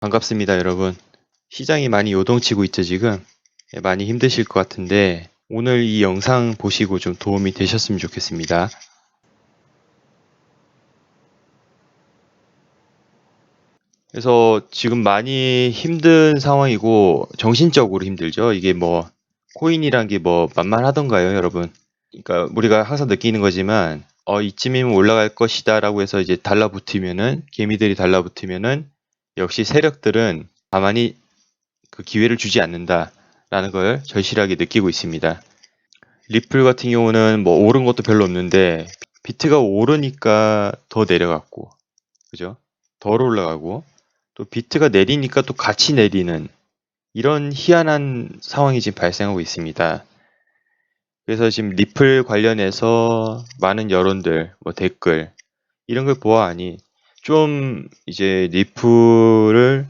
반갑습니다, 여러분. 시장이 많이 요동치고 있죠, 지금? 예, 많이 힘드실 것 같은데, 오늘 이 영상 보시고 좀 도움이 되셨으면 좋겠습니다. 그래서 지금 많이 힘든 상황이고, 정신적으로 힘들죠? 이게 뭐, 코인이란 게 뭐, 만만하던가요, 여러분? 그러니까 우리가 항상 느끼는 거지만, 어, 이쯤이면 올라갈 것이다 라고 해서 이제 달라붙으면은, 개미들이 달라붙으면은, 역시 세력들은 가만히 그 기회를 주지 않는다라는 걸 절실하게 느끼고 있습니다. 리플 같은 경우는 뭐 오른 것도 별로 없는데 비트가 오르니까 더 내려갔고, 그죠? 덜 올라가고 또 비트가 내리니까 또 같이 내리는 이런 희한한 상황이 지금 발생하고 있습니다. 그래서 지금 리플 관련해서 많은 여론들, 뭐 댓글 이런 걸 보아하니 좀 이제 리플을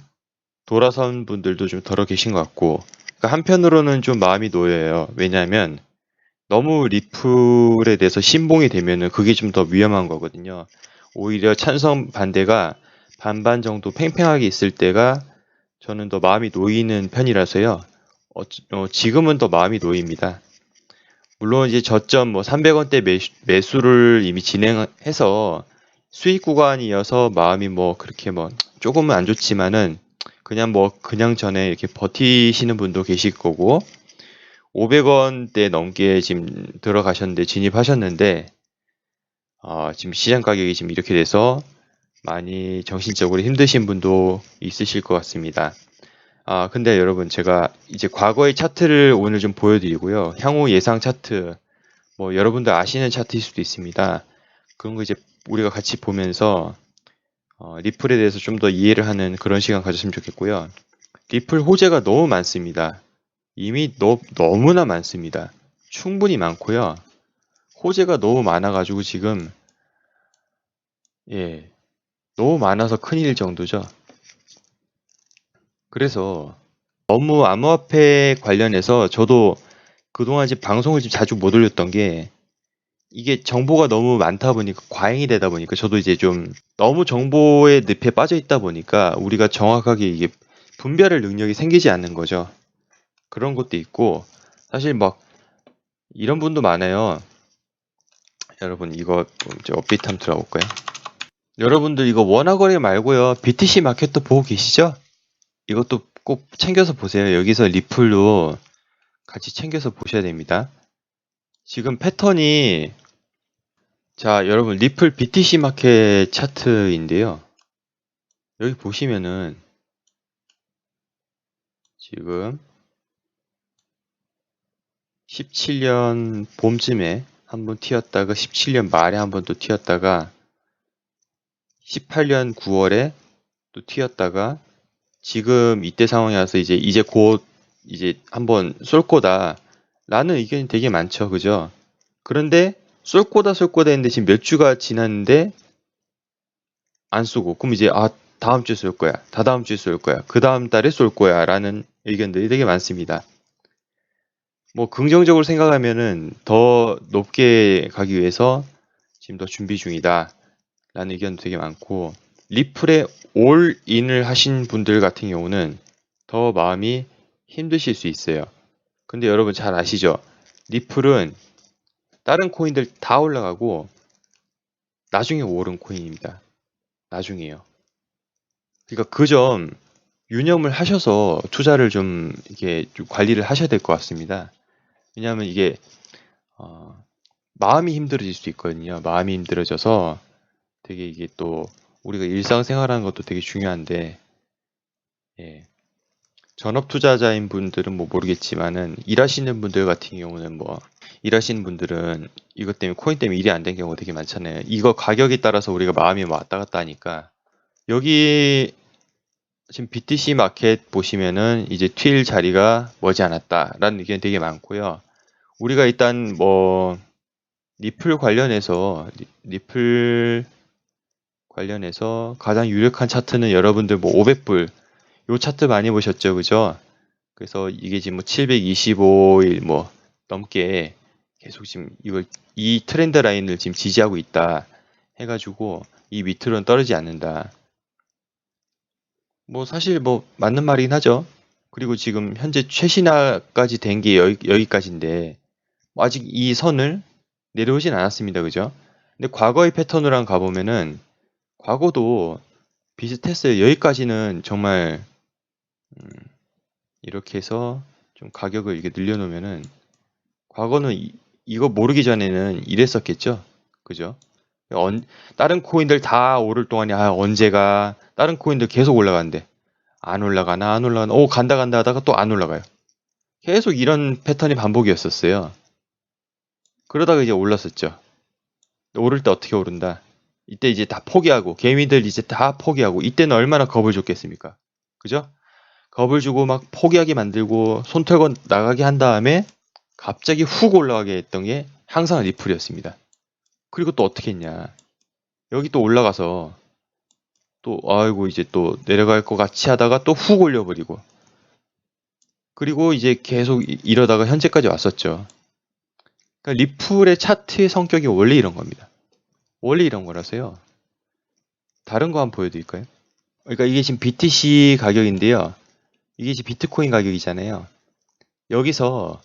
돌아선 분들도 좀 덜어 계신 것 같고 그러니까 한편으로는 좀 마음이 놓여요. 왜냐하면 너무 리플에 대해서 신봉이 되면은 그게 좀 더 위험한 거거든요. 오히려 찬성 반대가 반반 정도 팽팽하게 있을 때가 저는 더 마음이 놓이는 편이라서요. 어, 어, 지금은 더 마음이 놓입니다. 물론 이제 저점 뭐 300원대 매수, 매수를 이미 진행해서 수익 구간이어서 마음이 뭐 그렇게 뭐 조금은 안 좋지만은 그냥 뭐 그냥 전에 이렇게 버티시는 분도 계실 거고 500원대 넘게 지금 들어가셨는데 진입하셨는데 어, 지금 시장 가격이 지금 이렇게 돼서 많이 정신적으로 힘드신 분도 있으실 것 같습니다. 아 근데 여러분 제가 이제 과거의 차트를 오늘 좀 보여드리고요. 향후 예상 차트 뭐 여러분들 아시는 차트일 수도 있습니다. 그런 거 이제 우리가 같이 보면서 어, 리플에 대해서 좀 더 이해를 하는 그런 시간 가졌으면 좋겠고요. 리플 호재가 너무 많습니다. 이미 너, 너무나 많습니다. 충분히 많고요. 호재가 너무 많아가지고 지금 예 너무 많아서 큰일 정도죠. 그래서 너무 암호화폐 관련해서 저도 그동안 이제 방송을 좀 자주 못 올렸던 게 이게 정보가 너무 많다 보니까 과잉이 되다 보니까 저도 이제 좀 너무 정보의 늪에 빠져 있다 보니까 우리가 정확하게 이게 분별할 능력이 생기지 않는 거죠. 그런 것도 있고 사실 막 이런 분도 많아요. 여러분 이거 이제 업데이트 한번 들어볼까요? 여러분들 이거 원화거래 말고요. BTC 마켓도 보고 계시죠? 이것도 꼭 챙겨서 보세요. 여기서 리플도 같이 챙겨서 보셔야 됩니다. 지금 패턴이 자 여러분 리플 BTC 마켓 차트인데요. 여기 보시면은 지금 17년 봄쯤에 한번 튀었다가 17년 말에 한번 또 튀었다가 18년 9월에 또 튀었다가 지금 이때 상황이 와서 이제 이제 곧 이제 한번 쏠 거다 라는 의견이 되게 많죠. 그죠? 그런데 쏠 거다 쏠 거다 했는데 지금 몇 주가 지났는데 안 쏘고. 그럼 이제 아 다음 주에 쏠 거야. 다다음 주에 쏠 거야. 그 다음 달에 쏠 거야 라는 의견들이 되게 많습니다. 뭐 긍정적으로 생각하면은 더 높게 가기 위해서 지금 더 준비 중이다 라는 의견도 되게 많고 리플에 올인을 하신 분들 같은 경우는 더 마음이 힘드실 수 있어요. 근데 여러분 잘 아시죠? 리플은 다른 코인들 다 올라가고 나중에 오른 코인입니다. 나중에요. 그러니까 그 점 유념을 하셔서 투자를 좀 이게 좀 관리를 하셔야 될 것 같습니다. 왜냐하면 이게 어, 마음이 힘들어질 수 있거든요. 마음이 힘들어져서 되게 이게 또 우리가 일상생활하는 것도 되게 중요한데 예. 전업 투자자인 분들은 뭐 모르겠지만은 일하시는 분들 같은 경우는 뭐 일하시는 분들은 이것 때문에 코인 때문에 일이 안 된 경우가 되게 많잖아요. 이거 가격에 따라서 우리가 마음이 왔다 갔다 하니까 여기 지금 BTC 마켓 보시면은 이제 튈 자리가 머지 않았다라는 의견이 되게 많고요. 우리가 일단 뭐 리플 관련해서 리- 리플 관련해서 가장 유력한 차트는 여러분들 뭐 500불 요 차트 많이 보셨죠, 그죠? 그래서 이게 지금 뭐 725일 뭐 넘게 계속 지금 이걸 이 트렌드 라인을 지금 지지하고 있다 해가지고 이 밑으로는 떨어지지 않는다. 뭐 사실 뭐 맞는 말이긴 하죠. 그리고 지금 현재 최신화까지 된 게 여기, 여기까지인데 뭐 아직 이 선을 내려오진 않았습니다. 그죠? 근데 과거의 패턴으로 한 가보면은 과거도 비슷했어요. 여기까지는 정말 음, 이렇게 해서 좀 가격을 이렇게 늘려놓으면은 과거는 이, 이거 모르기 전에는 이랬었겠죠. 그죠? 언, 다른 코인들 다 오를 동안에 아 언제가 다른 코인들 계속 올라가는데 안 올라가나 안 올라가나 오 간다 간다 하다가 또 안 올라가요. 계속 이런 패턴이 반복이었었어요. 그러다가 이제 올랐었죠. 오를 때 어떻게 오른다? 이때 이제 다 포기하고 개미들 이제 다 포기하고 이때는 얼마나 겁을 줬겠습니까? 그죠? 겁을 주고 막 포기하게 만들고 손 털고 나가게 한 다음에 갑자기 훅 올라가게 했던 게 항상 리플이었습니다. 그리고 또 어떻게 했냐? 여기 또 올라가서 또 아이고 이제 또 내려갈 것 같이 하다가 또 훅 올려버리고 그리고 이제 계속 이- 이러다가 현재까지 왔었죠. 그러니까 리플의 차트의 성격이 원래 이런 겁니다. 원래 이런 거라서요. 다른 거 한번 보여드릴까요? 그러니까 이게 지금 BTC 가격인데요. 이게 지금 비트코인 가격이잖아요. 여기서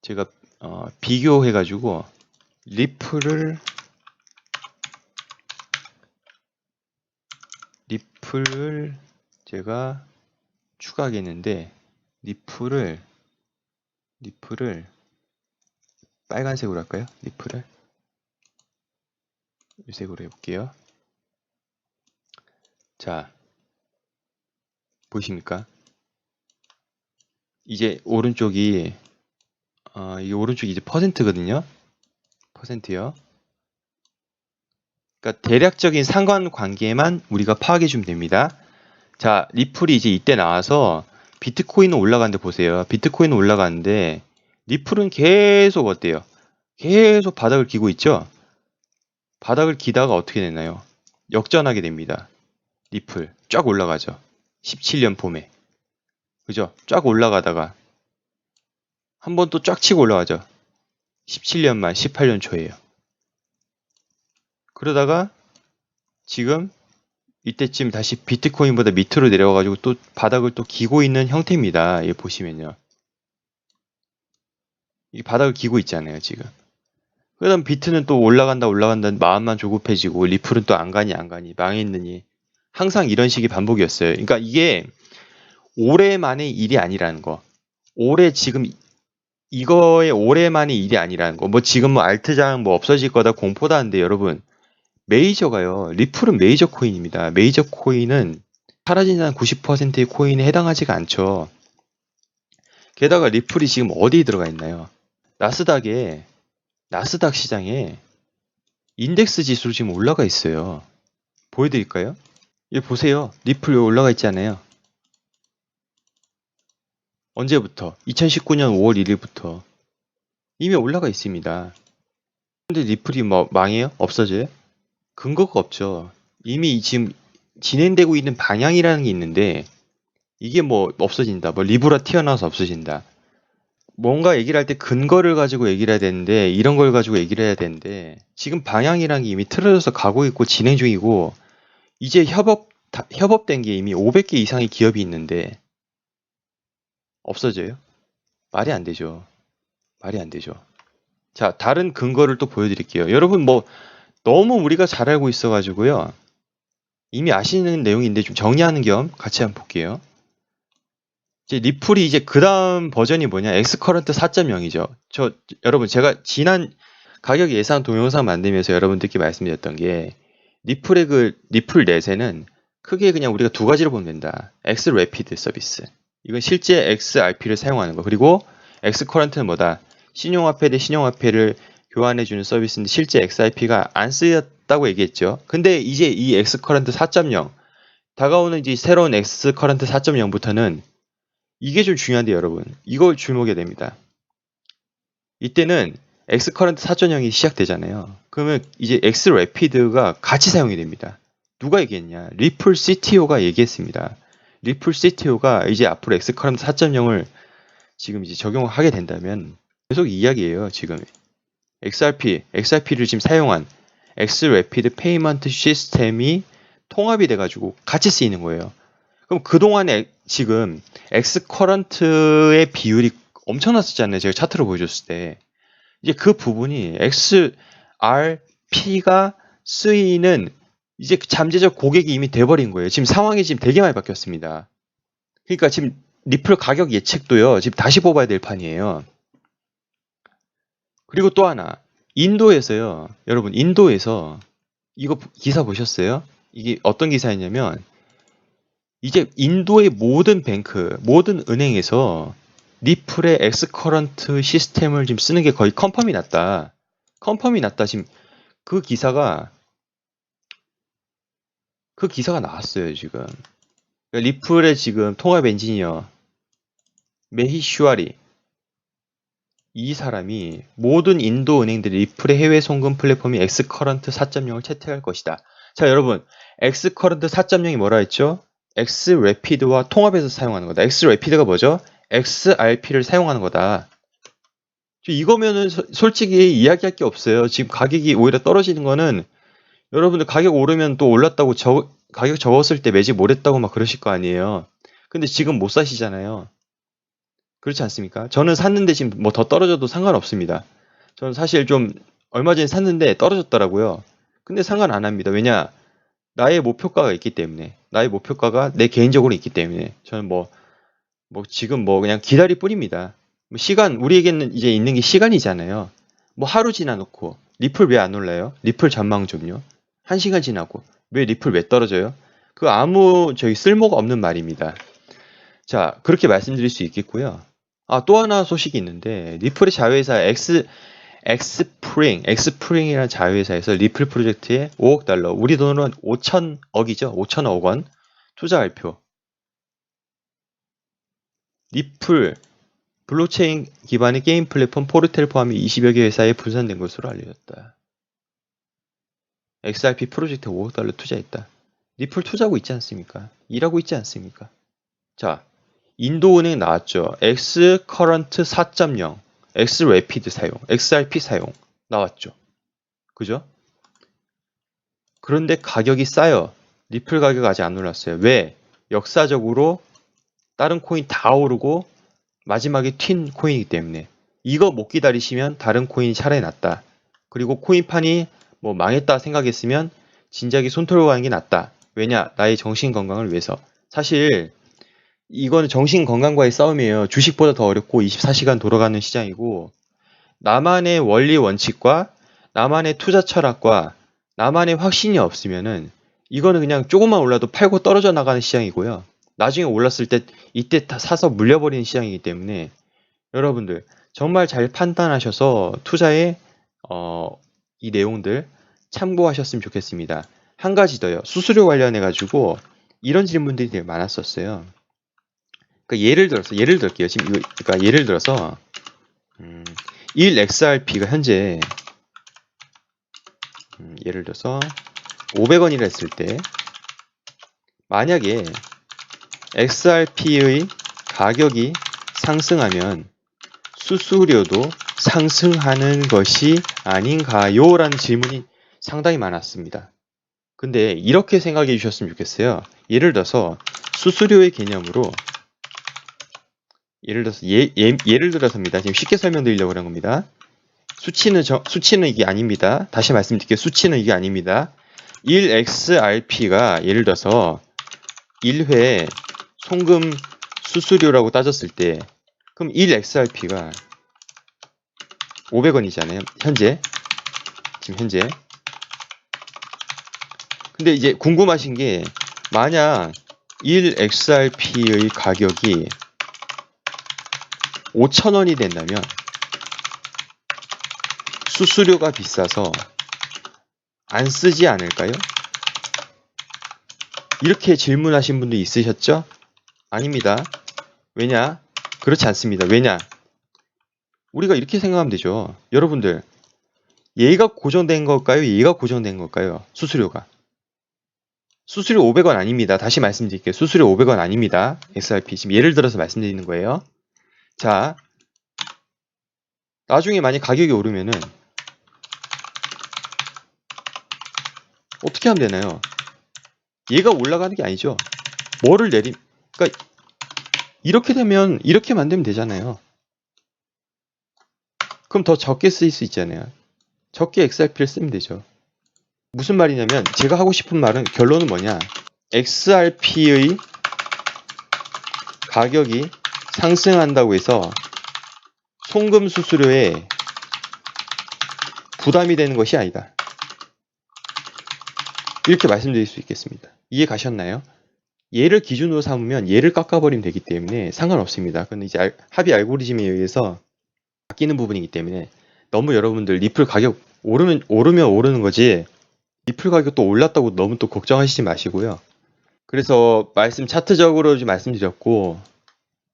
제가 어, 비교해 가지고 리플을 리플을 제가 추가하겠는데 리플을 리플을 빨간색으로 할까요? 리플을 이 색으로 해볼게요. 자 보이십니까? 이제 오른쪽이 어, 이 오른쪽이 이제 퍼센트거든요. 퍼센트요. 그러니까 대략적인 상관관계만 우리가 파악해 주면 됩니다. 자, 리플이 이제 이때 나와서 비트코인은 올라가는데 보세요. 비트코인은 올라가는데 리플은 계속 어때요? 계속 바닥을 기고 있죠? 바닥을 기다가 어떻게 되나요? 역전하게 됩니다. 리플 쫙 올라가죠. 17년 봄에. 그죠? 쫙 올라가다가 한 번 또 쫙 치고 올라가죠. 17년 만 18년 초에요. 그러다가 지금 이때쯤 다시 비트코인보다 밑으로 내려와가지고 또 바닥을 또 기고 있는 형태입니다. 이 보시면요. 이 바닥을 기고 있잖아요, 지금. 그다음 비트는 또 올라간다 올라간다 마음만 조급해지고 리플은 또 안 가니 안 가니 망했느니 항상 이런 식의 반복이었어요. 그러니까 이게 올해만의 일이 아니라는 거. 올해 지금 이거의 올해만의 일이 아니라는 거. 뭐 지금 뭐 알트장 뭐 없어질 거다 공포다 하는데 여러분 메이저가요. 리플은 메이저 코인입니다. 메이저 코인은 한 90%의 코인에 해당하지가 않죠. 게다가 리플이 지금 어디에 들어가 있나요? 나스닥에 나스닥 시장에 인덱스 지수로 지금 올라가 있어요. 보여드릴까요? 이 보세요. 리플 올라가 있잖아요. 언제부터? 2019년 5월 1일부터 이미 올라가 있습니다. 근데 리플이 뭐 망해요? 없어져요? 근거가 없죠. 이미 지금 진행되고 있는 방향이라는 게 있는데 이게 뭐 없어진다. 뭐 리브라 튀어나와서 없어진다. 뭔가 얘기를 할 때 근거를 가지고 얘기를 해야 되는데 이런 걸 가지고 얘기를 해야 되는데 지금 방향이라는 게 이미 틀어져서 가고 있고 진행 중이고 이제 협업 다- 협업된 게 이미 500개 이상의 기업이 있는데 없어져요? 말이 안 되죠. 말이 안 되죠. 자, 다른 근거를 또 보여드릴게요. 여러분 뭐 너무 우리가 잘 알고 있어가지고요. 이미 아시는 내용인데 좀 정리하는 겸 같이 한번 볼게요. 이제 리플이 이제 그 다음 버전이 뭐냐? 엑스커런트 4.0이죠. 저 여러분 제가 지난 가격 예상 동영상 만들면서 여러분들께 말씀드렸던 게 리플의 그 리플 넷에는 크게 그냥 우리가 두 가지로 보면 된다. 엑스 레피드 서비스. 이건 실제 XRP를 사용하는 거. 그리고 엑스커런트는 뭐다? 신용화폐 대 신용화폐를 교환해주는 서비스인데 실제 XRP가 안 쓰였다고 얘기했죠. 근데 이제 이 엑스커런트 4.0 다가오는 이제 새로운 엑스커런트 4.0부터는 이게 좀 중요한데 여러분 이걸 주목해야 됩니다. 이때는 엑스커런트 4.0이 시작되잖아요. 그러면 이제 엑스래피드가 같이 사용이 됩니다. 누가 얘기했냐? 리플 CTO가 얘기했습니다. 리플 CTO가 이제 앞으로 엑스커런트 4.0을 지금 이제 적용을 하게 된다면 계속 이야기예요. 지금 XRP, XRP를 지금 사용한 엑스래피드 페이먼트 시스템이 통합이 돼가지고 같이 쓰이는 거예요. 그럼 그동안에 지금 X 커런트의 비율이 엄청났었잖아요. 제가 차트로 보여줬을 때. 이제 그 부분이 XRP가 쓰이는 이제 그 잠재적 고객이 이미 돼버린 거예요. 지금 상황이 지금 되게 많이 바뀌었습니다. 그러니까 지금 리플 가격 예측도요. 지금 다시 뽑아야 될 판이에요. 그리고 또 하나. 인도에서요. 여러분, 인도에서 이거 기사 보셨어요? 이게 어떤 기사였냐면 이제 인도의 모든 뱅크, 모든 은행에서 리플의 엑스커런트 시스템을 지금 쓰는 게 거의 컨펌이 났다. 컨펌이 났다. 지금 그 기사가 그 기사가 나왔어요, 지금. 그러니까 리플의 지금 통합 엔지니어 메히 슈아리 이 사람이 모든 인도 은행들이 리플의 해외 송금 플랫폼이 엑스커런트 4.0을 채택할 것이다. 자, 여러분, 엑스커런트 4.0이 뭐라 했죠? 엑스래피드와 통합해서 사용하는 거다. 엑스래피드가 뭐죠? XRP를 사용하는 거다. 저 이거면은 소- 솔직히 이야기할 게 없어요. 지금 가격이 오히려 떨어지는 거는 여러분들 가격 오르면 또 올랐다고 저, 가격 적었을 때 매집 못 했다고 막 그러실 거 아니에요. 근데 지금 못 사시잖아요. 그렇지 않습니까? 저는 샀는데 지금 뭐 더 떨어져도 상관없습니다. 저는 사실 좀 얼마 전에 샀는데 떨어졌더라고요. 근데 상관 안 합니다. 왜냐? 나의 목표가가 있기 때문에. 나의 목표가가 내 개인적으로 있기 때문에. 저는 뭐, 뭐 지금 뭐 그냥 기다릴 뿐입니다. 뭐 시간, 우리에게는 이제 있는 게 시간이잖아요. 뭐 하루 지나놓고 리플 왜 안 올라요? 리플 전망 좀요. 한 시간 지나고 왜 리플 왜 떨어져요? 그 아무 저희 쓸모가 없는 말입니다. 자, 그렇게 말씀드릴 수 있겠고요. 아, 또 하나 소식이 있는데 리플의 자회사 X 엑스프링, 엑스프링이라는 자회사에서 리플 프로젝트에 5억 달러, 우리 돈으로 한 5천억이죠. 5천억 원 투자 발표. 리플 블록체인 기반의 게임 플랫폼 포르테를 포함해 20여 개 회사에 분산된 것으로 알려졌다. XRP 프로젝트에 5억 달러 투자했다. 리플 투자하고 있지 않습니까? 일하고 있지 않습니까? 자, 인도은행 나왔죠. X 커런트 4.0, X 레피드 사용, XRP 사용 나왔죠. 그죠? 그런데 가격이 싸요. 리플 가격 아직 안 올랐어요. 왜? 역사적으로 다른 코인 다 오르고 마지막에 튄 코인이기 때문에 이거 못 기다리시면 다른 코인이 차라리 낫다. 그리고 코인판이 뭐 망했다 생각했으면 진작에 손 털고 가는 게 낫다. 왜냐? 나의 정신 건강을 위해서. 사실 이거는 정신 건강과의 싸움이에요. 주식보다 더 어렵고 24시간 돌아가는 시장이고 나만의 원리 원칙과 나만의 투자 철학과 나만의 확신이 없으면은 이거는 그냥 조금만 올라도 팔고 떨어져 나가는 시장이고요. 나중에 올랐을 때 이때 다 사서 물려버리는 시장이기 때문에 여러분들 정말 잘 판단하셔서 투자에 어, 이 내용들 참고하셨으면 좋겠습니다. 한 가지 더요. 수수료 관련해 가지고 이런 질문들이 되게 많았었어요. 그러니까 예를 들어서 예를 들게요. 지금 이거 그러니까 예를 들어서 음, 1XRP가 현재 음, 예를 들어서 500원이라 했을 때 만약에 XRP의 가격이 상승하면 수수료도 상승하는 것이 아닌가요? 라는 질문이 상당히 많았습니다. 근데 이렇게 생각해 주셨으면 좋겠어요. 예를 들어서 수수료의 개념으로 예를 들어서 예, 예, 예를 들어서입니다. 지금 쉽게 설명드리려고 그런 겁니다. 수치는 저, 수치는 이게 아닙니다. 다시 말씀드릴게요. 수치는 이게 아닙니다. 1XRP가 예를 들어서 1회 송금 수수료라고 따졌을 때 그럼 1XRP가 500원이잖아요. 현재. 지금 현재. 근데 이제 궁금하신 게 만약 1XRP의 가격이 5,000원이 된다면 수수료가 비싸서 안 쓰지 않을까요? 이렇게 질문하신 분도 있으셨죠? 아닙니다. 왜냐? 그렇지 않습니다. 왜냐? 우리가 이렇게 생각하면 되죠. 여러분들, 얘가 고정된 걸까요? 얘가 고정된 걸까요? 수수료가. 수수료 500원 아닙니다. 다시 말씀드릴게요. 수수료 500원 아닙니다. XRP. 지금 예를 들어서 말씀드리는 거예요. 자, 나중에 만약 가격이 오르면은 어떻게 하면 되나요? 얘가 올라가는 게 아니죠. 뭐를 내리 그러니까 이렇게 되면 이렇게 만들면 되잖아요. 그럼 더 적게 쓰일 수 있잖아요. 적게 XRP를 쓰면 되죠. 무슨 말이냐면 제가 하고 싶은 말은 결론은 뭐냐? XRP의 가격이 상승한다고 해서 송금 수수료에 부담이 되는 것이 아니다. 이렇게 말씀드릴 수 있겠습니다. 이해 가셨나요? 얘를 기준으로 삼으면 얘를 깎아버리면 되기 때문에 상관없습니다. 근데 이제 알- 합의 알고리즘에 의해서 바뀌는 부분이기 때문에 너무 여러분들 리플 가격 오르면 오르면 오르는 거지 리플 가격 또 올랐다고 너무 또 걱정하시지 마시고요. 그래서 말씀 차트적으로 좀 말씀드렸고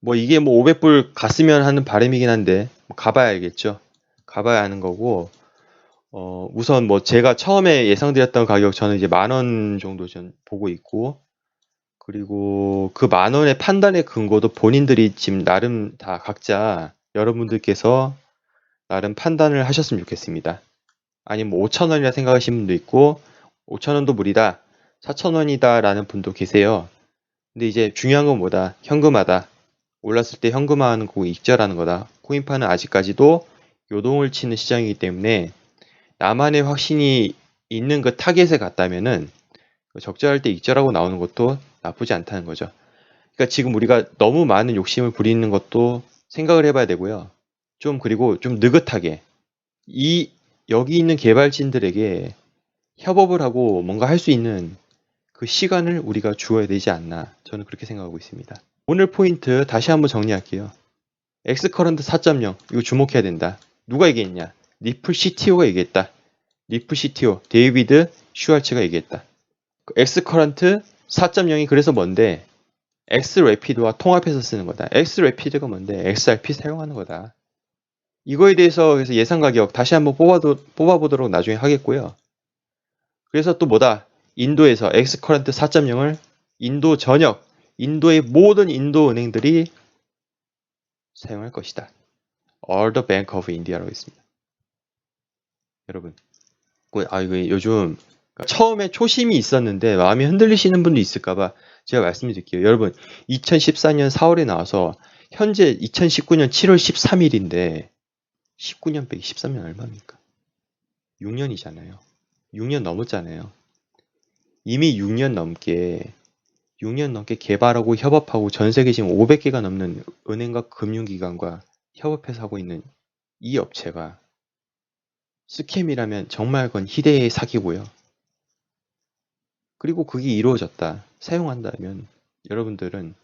뭐 이게 뭐 500불 갔으면 하는 바람이긴 한데 뭐 가봐야 알겠죠. 가봐야 하는 거고 어 우선 뭐 제가 처음에 예상드렸던 가격 저는 이제 만 원 정도 전 보고 있고 그리고 그 만 원의 판단의 근거도 본인들이 지금 나름 다 각자 여러분들께서 나름 판단을 하셨으면 좋겠습니다. 아니면 뭐 5천 원이라 생각하시는 분도 있고 5천 원도 무리다, 4천 원이다 라는 분도 계세요. 근데 이제 중요한 건 뭐다? 현금화다. 올랐을 때 현금화하는 거고 익절하는 거다. 코인파는 아직까지도 요동을 치는 시장이기 때문에 나만의 확신이 있는 그 타겟에 갔다면은 적절할 때 익절하고 나오는 것도 나쁘지 않다는 거죠. 그러니까 지금 우리가 너무 많은 욕심을 부리는 것도 생각을 해봐야 되고요. 좀 그리고 좀 느긋하게 이 여기 있는 개발진들에게 협업을 하고 뭔가 할 수 있는 그 시간을 우리가 주어야 되지 않나 저는 그렇게 생각하고 있습니다. 오늘 포인트 다시 한번 정리할게요. 엑스커런트 4.0 이거 주목해야 된다. 누가 얘기했냐? 리플 CTO가 얘기했다. 리플 CTO 데이비드 슈왈츠가 얘기했다. 엑스커런트 4.0이 그래서 뭔데? 엑스래피드와 통합해서 쓰는 거다. 엑스래피드가 뭔데? XRP 사용하는 거다. 이거에 대해서 그래서 예상 가격 다시 한번 뽑아도, 뽑아보도록 나중에 하겠고요. 그래서 또 뭐다? 인도에서 엑스커런트 4.0을 인도 전역, 인도의 모든 인도 은행들이 사용할 것이다. All the Bank of India라고 있습니다. 여러분, 그- 아 이거 요즘 처음에 초심이 있었는데 마음이 흔들리시는 분도 있을까봐 제가 말씀드릴게요. 여러분, 2014년 4월에 나와서 현재 2019년 7월 13일인데 19년 빼기 13년 얼마입니까? 6년이잖아요. 6년 넘었잖아요. 이미 6년 넘게 6년 넘게 개발하고 협업하고 전 세계 지금 500개가 넘는 은행과 금융기관과 협업해서 하고 있는 이 업체가 스캠이라면 정말 그건 희대의 사기고요. 그리고 그게 이루어졌다. 사용한다면 여러분들은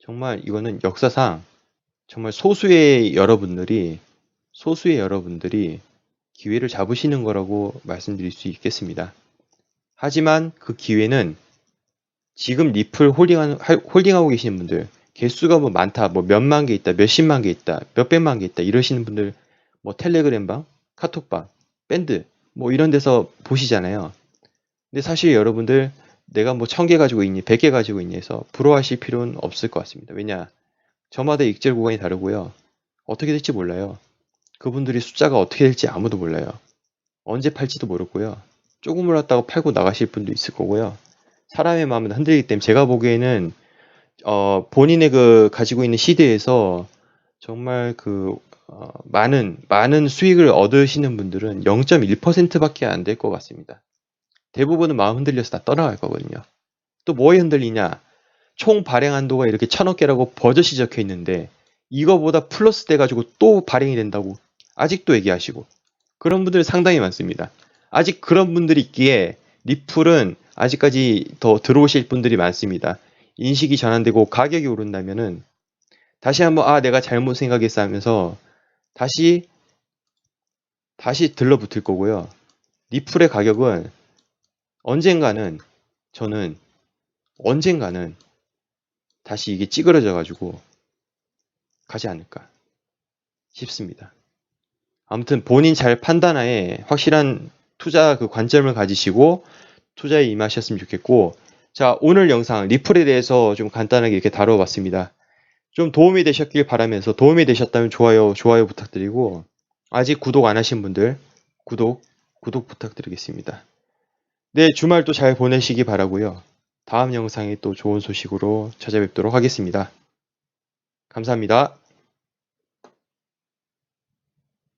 정말 이거는 역사상 정말 소수의 여러분들이 소수의 여러분들이 기회를 잡으시는 거라고 말씀드릴 수 있겠습니다. 하지만 그 기회는 지금 리플 홀딩하는, 할- 홀딩하고 계시는 분들, 개수가 뭐 많다, 뭐 몇만 개 있다, 몇십만 개 있다, 몇백만 개 있다, 이러시는 분들, 뭐 텔레그램방, 카톡방, 밴드, 뭐 이런 데서 보시잖아요. 근데 사실 여러분들, 내가 뭐 천 개 가지고 있니, 백 개 가지고 있니 해서 부러워하실 필요는 없을 것 같습니다. 왜냐, 저마다 익절 구간이 다르고요. 어떻게 될지 몰라요. 그분들이 숫자가 어떻게 될지 아무도 몰라요. 언제 팔지도 모르고요. 조금 올랐다고 팔고 나가실 분도 있을 거고요. 사람의 마음은 흔들리기 때문에 제가 보기에는 어, 본인의 그 가지고 있는 시대에서 정말 그 어, 많은 많은 수익을 얻으시는 분들은 0.1%밖에 안 될 것 같습니다. 대부분은 마음 흔들려서 다 떠나갈 거거든요. 또 뭐에 흔들리냐? 총 발행 한도가 이렇게 천억 개라고 버젓이 적혀 있는데 이거보다 플러스 돼 가지고 또 발행이 된다고 아직도 얘기하시고 그런 분들 상당히 많습니다. 아직 그런 분들이 있기에 리플은 아직까지 더 들어오실 분들이 많습니다. 인식이 전환되고 가격이 오른다면은 다시 한번 아 내가 잘못 생각했어 하면서 다시 다시 들러붙을 거고요. 리플의 가격은 언젠가는 저는 언젠가는 다시 이게 찌그러져 가지고 가지 않을까 싶습니다. 아무튼 본인 잘 판단하에 확실한 투자 그 관점을 가지시고 투자에 임하셨으면 좋겠고 자 오늘 영상 리플에 대해서 좀 간단하게 이렇게 다뤄봤습니다. 좀 도움이 되셨길 바라면서 도움이 되셨다면 좋아요 좋아요 부탁드리고 아직 구독 안 하신 분들 구독 구독 부탁드리겠습니다. 네 주말도 잘 보내시기 바라고요. 다음 영상에 또 좋은 소식으로 찾아뵙도록 하겠습니다. 감사합니다.